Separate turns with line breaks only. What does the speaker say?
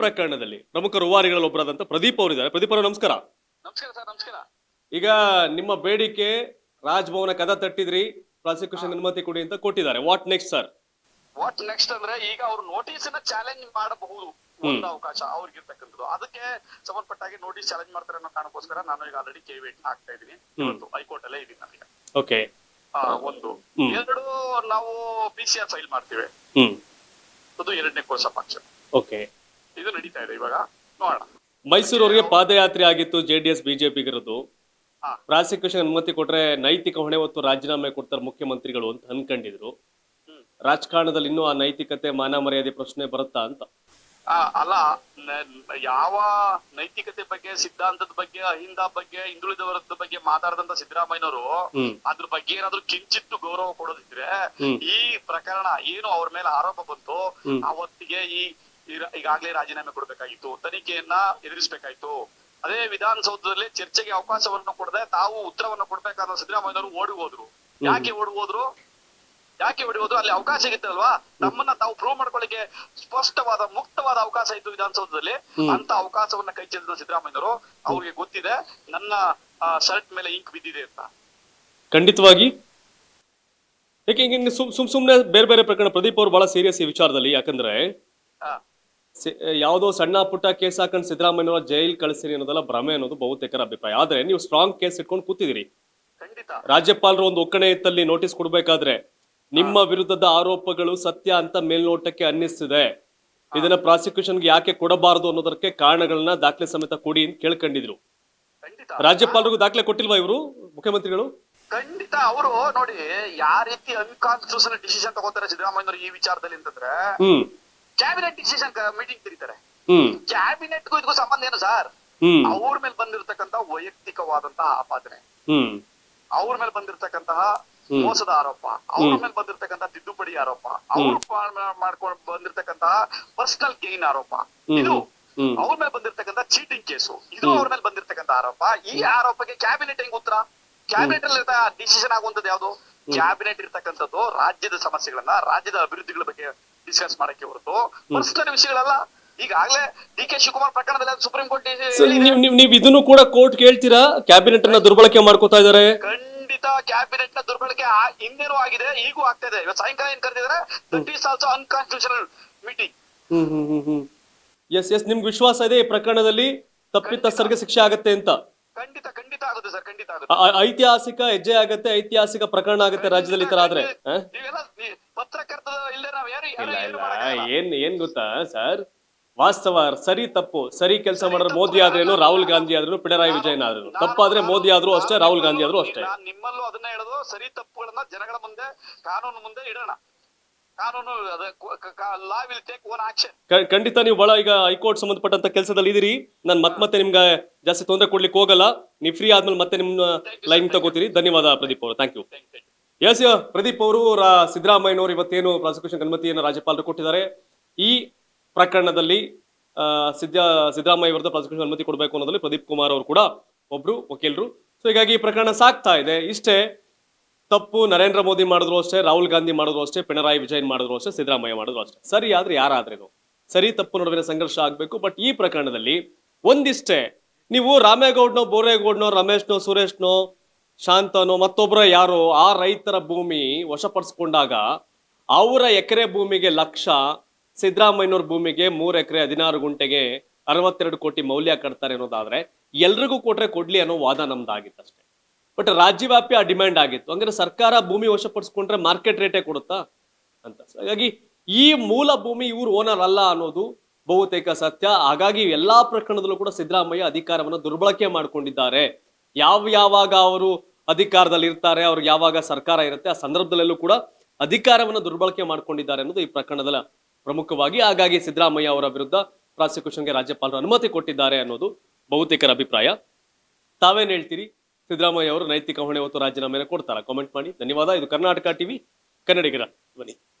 ಪ್ರಕರಣದಲ್ಲಿ ಪ್ರಮುಖ ರೂವಾರಿಗಳಲ್ಲಿ ಒಬ್ಬರಾದಂತ ಪ್ರದೀಪ್ ಅವರಿದ್ದಾರೆ. ಪ್ರದೀಪ್ ಅವರು ನಮಸ್ಕಾರ.
ನಮಸ್ಕಾರ ಸರ್ ನಮಸ್ಕಾರ.
ಈಗ ನಿಮ್ಮ ಬೇಡಿಕೆ ರಾಜ್ಭವನ ಕದ ತಟ್ಟಿದ್ರಿ ಪ್ರಾಸಿಕ್ಯೂಷನ್ ಅನುಮತಿ ಕೊಡಿ ಅಂತ ಕೊಟ್ಟಿದ್ದಾರೆ. What next sir
what next ಅಂದ್ರೆ ಈಗ ಅವರು ನೋಟಿಸ್ನ ಚಾಲೆಂಜ್ ಮಾಡಬಹುದು ಒಂದು ಅವಕಾಶ ಅವ್ರಿಗಿರ್ತಕ್ಕಂಥದ್ದು. ಅದಕ್ಕೆ ಸಂಬಂಧಪಟ್ಟಾಗಿ ನೋಟಿಸ್ ಚಾಲೆಂಜ್ ಮಾಡ್ತಾರೆ ಅನ್ನೋ ಕಾರಣಕ್ಕೋಸ್ಕರ ನಾನು ಈಗ ಆಲ್ರೆಡಿ ಕೇವಿಟ್ ಹಾಕ್ತಾ ಇದೀನಿ ಇವತ್ತು ಹೈಕೋರ್ಟ್ ಅಲ್ಲೇ ಇದೀನಿ ನಮಗೆ
ಓಕೆ
ಒಂದು. ಎರಡು ನಾವು ಪಿ ಸಿ ಆರ್ ಫೈಲ್ ಮಾಡ್ತೀವಿ. ಅದು ಎರಡನೇ ಕೋಶ ಪಕ್ಷ.
ಓಕೆ
ಇದು ನಡೀತಾ ಇದೆ ಇವಾಗ. ನೋಡೋಣ.
ಅವರಿಗೆ ಪಾದಯಾತ್ರೆ ಆಗಿತ್ತು ಜೆ ಡಿ ಎಸ್ ಬಿಜೆಪಿಗಿರೋದು. ಪ್ರಾಸಿಕ್ಯೂಷನ್ ಅನುಮತಿ ಕೊಟ್ರೆ ನೈತಿಕ ಹೊಣೆ ಹೊತ್ತು ರಾಜೀನಾಮೆ ಕೊಡ್ತಾರೆ ಮುಖ್ಯಮಂತ್ರಿಗಳು ಅಂತ ಅನ್ಕೊಂಡಿದ್ರು. ರಾಜಕಾರಣದಲ್ಲಿ ಇನ್ನೂ ಆ ನೈತಿಕತೆ ಮಾನ ಮರ್ಯಾದೆ ಪ್ರಶ್ನೆ ಬರುತ್ತಾ ಅಂತ.
ಅಲ್ಲ ಯಾವ ನೈತಿಕತೆ ಬಗ್ಗೆ ಸಿದ್ಧಾಂತದ ಬಗ್ಗೆ ಅಹಿಂದ ಬಗ್ಗೆ ಹಿಂದುಳಿದ ವರ್ಗದ ಬಗ್ಗೆ ಮಾತಾಡದಂತ ಸಿದ್ದರಾಮಯ್ಯನವರು ಅದ್ರ ಬಗ್ಗೆ ಏನಾದ್ರು ಕಿಂಚಿತ್ತು ಗೌರವ ಕೊಡೋದಿದ್ರೆ ಈ ಪ್ರಕರಣ ಏನು ಅವ್ರ ಮೇಲೆ ಆರೋಪ ಬಂತು ಅವತ್ತಿಗೆ ಈ ಈ- ಈಗಾಗ್ಲೇ ರಾಜೀನಾಮೆ ಕೊಡ್ಬೇಕಾಗಿತ್ತು. ತನಿಖೆಯನ್ನ ಎದುರಿಸಬೇಕಾಯ್ತು. ಅದೇ ವಿಧಾನಸೌಧದಲ್ಲಿ ಚರ್ಚೆಗೆ ಅವಕಾಶವನ್ನು ಕೊಡದೆ ತಾವು ಉತ್ತರವನ್ನು ಕೊಡ್ಬೇಕಾದ ಸಿದ್ದರಾಮಯ್ಯನವರು ಓಡಿ ಹೋದ್ರು. ಯಾಕೆ ಓಡಿ ಹೋದ್ರು? ಯಾಕೆ ಓಡಿ ಹೋದ್ರು? ಅಲ್ಲಿ ಅವಕಾಶ ಇತ್ತಲ್ವಾ ನಮ್ಮನ್ನ ತಾವು ಪ್ರೂವ್ ಮಾಡ್ಕೊಳ್ಳಿಕ್ಕೆ ಸ್ಪಷ್ಟವಾದ ಮುಕ್ತವಾದ ಅವಕಾಶ ಇತ್ತು ವಿಧಾನಸೌಧದಲ್ಲಿ. ಅಂತ ಅವಕಾಶವನ್ನ ಕೈ ಚೆಲ್ಲಿದ ಸಿದ್ದರಾಮಯ್ಯವರು ಅವ್ರಿಗೆ ಗೊತ್ತಿದೆ. ನನ್ನ ಶರ್ಟ್ ಮೇಲೆ ಇಂಕ್ ಬಿದ್ದಿದೆ ಅಂತ.
ಖಂಡಿತವಾಗಿ. ಯಾಕೆ ಹಿಂಗೆ ಸುಮ್ ಸುಮ್ ಸುಮ್ನೆ ಬೇರೆ ಬೇರೆ ಪ್ರಕರಣ ಪ್ರದೀಪ್ ಅವರು ಬಹಳ ಸೀರಿಯಸ್ ಈ ವಿಚಾರದಲ್ಲಿ. ಯಾಕಂದ್ರೆ ಯಾವುದೋ ಸಣ್ಣ ಪುಟ್ಟ ಕೇಸ್ ಹಾಕೊಂಡು ಸಿದ್ದರಾಮಯ್ಯನವರ ಜೈಲ್ ಕಳಿಸಿರಿ ಅನ್ನೋದೆಲ್ಲ ಭ್ರಮೆ ಅನ್ನೋದು ಬಹುತೇಕರ ಅಭಿಪ್ರಾಯ. ಆದ್ರೆ ನೀವು ಸ್ಟ್ರಾಂಗ್ ಕೇಸ್ ಇಟ್ಕೊಂಡು ಕೂತಿದ್ದೀರಿ.
ಖಂಡಿತ.
ರಾಜ್ಯಪಾಲರು ಒಂದು ಒಕ್ಕಣೆ ಇತ್ತಲ್ಲಿ ನೋಟಿಸ್ ಕೊಡ್ಬೇಕಾದ್ರೆ ನಿಮ್ಮ ವಿರುದ್ಧದ ಆರೋಪಗಳು ಸತ್ಯ ಅಂತ ಮೇಲ್ನೋಟಕ್ಕೆ ಅನ್ನಿಸ್ತಿದೆ. ಇದನ್ನ ಪ್ರಾಸಿಕ್ಯೂಷನ್ಗೆ ಯಾಕೆ ಕೊಡಬಾರದು ಅನ್ನೋದಕ್ಕೆ ಕಾರಣಗಳನ್ನ ದಾಖಲೆ ಸಮೇತ ಕೊಡಿ ಅಂತ ಕೇಳ್ಕೊಂಡಿದ್ರು. ರಾಜ್ಯಪಾಲರಿಗೂ ದಾಖಲೆ ಕೊಟ್ಟಿಲ್ವಾ ಇವರು ಮುಖ್ಯಮಂತ್ರಿಗಳು?
ಖಂಡಿತ. ಅವರು ನೋಡಿ ಯಾವ ರೀತಿ ಅನ್ಕಾನ್ಸ್ಟಿಟ್ಯೂಷನ್ ಡಿಸಿಷನ್ ತಗೋತಾರೆ ಸಿದ್ದರಾಮಯ್ಯ ಈ ವಿಚಾರದಲ್ಲಿ ಅಂತಂದ್ರೆ
ಹ್ಮ್.
ಕ್ಯಾಬಿನೆಟ್ ಡಿಸಿಷನ್ ಮೀಟಿಂಗ್
ತಿರೀತಾರೆ
ಕ್ಯಾಬಿನೆಟ್ಗೂ ಇದಕ್ಕೂ ಸಂಬಂಧ ಏನು ಸರ್ ಅವ್ರ ಮೇಲೆ ಬಂದಿರತಕ್ಕಂತ ವೈಯಕ್ತಿಕವಾದಂತಹ ಆಪಾದನೆ. ಅವ್ರ ಮೇಲೆ ಬಂದಿರತಕ್ಕಂತಹ ಮೋಸದ ಆರೋಪ. ಅವ್ರ ಮೇಲೆ ಬಂದಿರತಕ್ಕಂತ ತಿದ್ದುಪಡಿ ಆರೋಪ. ಅವ್ರು ಮಾಡ್ಕೊಂಡು ಬಂದಿರತಕ್ಕಂತಹ ಪರ್ಸನಲ್ ಗೇನ್ ಆರೋಪ. ಇದು. ಅವ್ರ ಮೇಲೆ ಬಂದಿರತಕ್ಕಂತ ಚೀಟಿಂಗ್ ಕೇಸು ಇದು ಅವ್ರ ಮೇಲೆ ಬಂದಿರತಕ್ಕಂತ ಆರೋಪ. ಈ ಆರೋಪಕ್ಕೆ ಕ್ಯಾಬಿನೆಟ್ ಹೆಂಗ್ ಉತ್ತರ? ಕ್ಯಾಬಿನೆಟ್ ಅಲ್ಲಿ ಡಿಸಿಷನ್ ಆಗುವಂತದ್ದು ಯಾವುದು? ಕ್ಯಾಬಿನೆಟ್ ಇರ್ತಕ್ಕಂಥದ್ದು ರಾಜ್ಯದ ಸಮಸ್ಯೆಗಳನ್ನ ರಾಜ್ಯದ ಅಭಿವೃದ್ಧಿಗಳ ಬಗ್ಗೆ ಡಿಸ್ಕಸ್ ಮಾಡಕ್ಕೆ ಹೊರತು. ಪರ್ಸನಲ್ ವಿಷಯಗಳಲ್ಲ. ಈಗಾಗಲೇ ಡಿ ಕೆ ಶಿವಕುಮಾರ್ ಪ್ರಕರಣದಲ್ಲಿ ಸುಪ್ರೀಂ ಕೋರ್ಟ್
ನೀವು ನೀವ್ ನೀವ್ ನೀವ್ ಇದನ್ನು ಕೂಡ ಕೋರ್ಟ್ ಕೇಳ್ತೀರಾ? ಕ್ಯಾಬಿನೆಟ್ ಅನ್ನ ದುರ್ಬಳಕೆ ಮಾಡ್ಕೋತಾ ಇದಾರೆ?
ಖಂಡಿತ ಕ್ಯಾಬಿನೆಟ್ನ ದುರ್ಬಳಕೆ ಹಿಂದೆನೂ ಆಗಿದೆ. ಈಗೂ ಆಗ್ತಾ ಇದೆ. ಇವತ್ತು ಸಾಯಂಕಾಲ ಏನ್ ಕರೆದಿದ್ರೆ that is also unconstitutional meeting
hmm hmm hmm hmm. Yes yes ನಿಮ್ಗೆ ವಿಶ್ವಾಸ ಇದೆ ಈ ಪ್ರಕರಣದಲ್ಲಿ? ತಪ್ಪಿತಸ್ಥರಿಗೆ ಶಿಕ್ಷೆ ಆಗತ್ತೆ ಅಂತ?
ಖಂಡಿತ ಖಂಡಿತ ಆಗುತ್ತೆ ಸರ್ ಖಂಡಿತ ಆಗುತ್ತೆ.
ಐತಿಹಾಸಿಕ ಹೆಜ್ಜೆ ಆಗತ್ತೆ ಐತಿಹಾಸಿಕ ಪ್ರಕರಣ ಆಗುತ್ತೆ ರಾಜ್ಯದಲ್ಲಿ ಈ ತರ ಆದ್ರೆ
ನೀವೆಲ್ಲ ನೀ- ಪತ್ರಕರ್ತ ಇಲ್ಲದೆ ನಾವ್ ಯಾರು ಯಾರು
ಇಲ್ಲ
ಏನು
ಇಲ್ಲ. ಏನ್ ಏನ್ ಗೊತ್ತಾ ಸರ್? ವಾಸ್ತವ ಸರಿ ತಪ್ಪು. ಸರಿ ಕೆಲಸ ಮಾಡಿದ್ರೆ ಮೋದಿ ಆದ್ರೇನು ರಾಹುಲ್ ಗಾಂಧಿ ಆದ್ರೂ ಪಿಣರಾಯಿ ವಿಜಯನ್
ಆದ್ರೂ
ತಪ್ಪಾದ್ರೆ ಮೋದಿ ಆದ್ರೂ ಅಷ್ಟೇ ರಾಹುಲ್ ಗಾಂಧಿ ಆದ್ರೂ ಅಷ್ಟೇ.
ನಿಮ್ಮಲ್ಲೂ ಅದನ್ನ ಹೇಳೋದು ಸರಿ ತಪ್ಪುಗಳನ್ನ ಜನಗಳ ಮುಂದೆ ಕಾನೂನು ಮುಂದೆ ಇಡೋಣ. ಕಾನೂನು law will take own action
ಖಂಡಿತ ನೀವು ಬಹಳ ಈಗ ಹೈಕೋರ್ಟ್ ಸಂಬಂಧಪಟ್ಟಂತ ಕೆಲಸದಲ್ಲಿ ಇದೀರಿ. ನಾನು ಮತ್ ಮತ್ತೆ ನಿಮ್ಗೆ ಜಾಸ್ತಿ ತೊಂದರೆ ಕೊಡ್ಲಿಕ್ಕೆ ಹೋಗಲ್ಲ. ನೀವು ಫ್ರೀ ಆದ್ಮೇಲೆ ಮತ್ತೆ ನಿಮ್ಮ ಲೈನ್ ತಗೋತೀರಿ. ಧನ್ಯವಾದ ಪ್ರದೀಪ್ ಅವರು. ಥ್ಯಾಂಕ್ ಯು ಎಸ್ ಪ್ರದೀಪ್ ಅವರು ಸಿದ್ದರಾಮಯ್ಯನವರು ಇವತ್ತೇನು ಪ್ರಾಸಿಕ್ಯೂಷನ್ ಅನುಮತಿಯನ್ನು ರಾಜ್ಯಪಾಲರು ಕೊಟ್ಟಿದ್ದಾರೆ. ಈ ಪ್ರಕರಣದಲ್ಲಿ ಸಿದ್ದ, ಸಿದ್ದರಾಮಯ್ಯ ವಿರುದ್ಧ ಪ್ರಾಸಿಕ್ಯೂಷನ್ ಅನುಮತಿ ಕೊಡಬೇಕು ಅನ್ನೋದ್ರಲ್ಲಿ ಪ್ರದೀಪ್ ಕುಮಾರ್ ಅವರು ಕೂಡ ಒಬ್ರು, ವಕೀಲರು. ಸೊ ಹೀಗಾಗಿ ಈ ಪ್ರಕರಣ ಸಾಕ್ತಾ ಇದೆ. ಇಷ್ಟೇ ತಪ್ಪು ನರೇಂದ್ರ ಮೋದಿ ಮಾಡಿದ್ರು ಅಷ್ಟೇ, ರಾಹುಲ್ ಗಾಂಧಿ ಮಾಡಿದ್ರು ಅಷ್ಟೇ, ಪಿಣರಾಯಿ ವಿಜಯನ್ ಮಾಡಿದ್ರು ಅಷ್ಟೇ, ಸಿದ್ದರಾಮಯ್ಯ ಮಾಡಿದ್ರು ಅಷ್ಟೇ. ಸರಿ ಆದ್ರೆ ಯಾರಾದ್ರೇನು? ಸರಿ ತಪ್ಪು ನಡುವಿನ ಸಂಘರ್ಷ ಆಗಬೇಕು, ಬಟ್ ಈ ಪ್ರಕರಣದಲ್ಲಿ ಒಂದಿಷ್ಟೇ, ನೀವು ರಾಮೇಗೌಡ್ನೋ, ಬೋರೇಗೌಡ್ನೋ, ರಮೇಶ್ನೋ, ಸುರೇಶ್ನೋ ಶಾಂತನೋ ಮತ್ತೊಬ್ಬರು ಯಾರು? ಆ ರೈತರ ಭೂಮಿ ವಶಪಡಿಸ್ಕೊಂಡಾಗ ಅವರ ಎಕರೆ ಭೂಮಿಗೆ ಲಕ್ಷ, ಸಿದ್ದರಾಮಯ್ಯನವ್ರ ಭೂಮಿಗೆ ಮೂರು ಎಕರೆ ಹದಿನಾರು ಗುಂಟೆಗೆ ಅರವತ್ತೆರಡು ಕೋಟಿ ಮೌಲ್ಯ ಕಟ್ತಾರೆ ಅನ್ನೋದಾದ್ರೆ ಎಲ್ರಿಗೂ ಕೊಟ್ರೆ ಕೊಡ್ಲಿ ಅನ್ನೋ ವಾದ ನಮ್ದಾಗಿತ್ತು ಅಷ್ಟೇ. ಬಟ್ ರಾಜ್ಯವ್ಯಾಪಿ ಆ ಡಿಮ್ಯಾಂಡ್ ಆಗಿತ್ತು. ಅಂದ್ರೆ ಸರ್ಕಾರ ಭೂಮಿ ವಶಪಡಿಸ್ಕೊಂಡ್ರೆ ಮಾರ್ಕೆಟ್ ರೇಟೇ ಕೊಡುತ್ತಾ ಅಂತ. ಹಾಗಾಗಿ ಈ ಮೂಲ ಭೂಮಿ ಇವ್ರು ಓನರ್ ಅಲ್ಲ ಅನ್ನೋದು ಬಹುತೇಕ ಸತ್ಯ. ಹಾಗಾಗಿ ಎಲ್ಲಾ ಪ್ರಕರಣದಲ್ಲೂ ಕೂಡ ಸಿದ್ದರಾಮಯ್ಯ ಅಧಿಕಾರವನ್ನು ದುರ್ಬಳಕೆ ಮಾಡ್ಕೊಂಡಿದ್ದಾರೆ. ಯಾವ ಯಾವಾಗ ಅವರು ಅಧಿಕಾರದಲ್ಲಿ ಇರ್ತಾರೆ ಅವ್ರಿಗೆ ಯಾವಾಗ ಸರ್ಕಾರ ಇರುತ್ತೆ, ಆ ಸಂದರ್ಭದಲ್ಲೂ ಕೂಡ ಅಧಿಕಾರವನ್ನು ದುರ್ಬಳಕೆ ಮಾಡ್ಕೊಂಡಿದ್ದಾರೆ ಅನ್ನೋದು ಈ ಪ್ರಕರಣದ ಪ್ರಮುಖವಾಗಿ. ಹಾಗಾಗಿ ಸಿದ್ದರಾಮಯ್ಯ ಅವರ ವಿರುದ್ಧ ಪ್ರಾಸಿಕ್ಯೂಷನ್ಗೆ ರಾಜ್ಯಪಾಲರು ಅನುಮತಿ ಕೊಟ್ಟಿದ್ದಾರೆ ಅನ್ನೋದು ಬಹುತೇಕರ ಅಭಿಪ್ರಾಯ. ತಾವೇನ್ ಹೇಳ್ತೀರಿ? ಸಿದ್ದರಾಮಯ್ಯ ಅವರು ನೈತಿಕ ಹೊಣೆ ಹೊತ್ತು ರಾಜೀನಾಮೆಯನ್ನು ಕೊಡ್ತಾರಾ? ಕಾಮೆಂಟ್ ಮಾಡಿ. ಧನ್ಯವಾದ. ಇದು ಕರ್ನಾಟಕ ಟಿವಿ, ಕನ್ನಡಿಗರ ಧ್ವನಿ.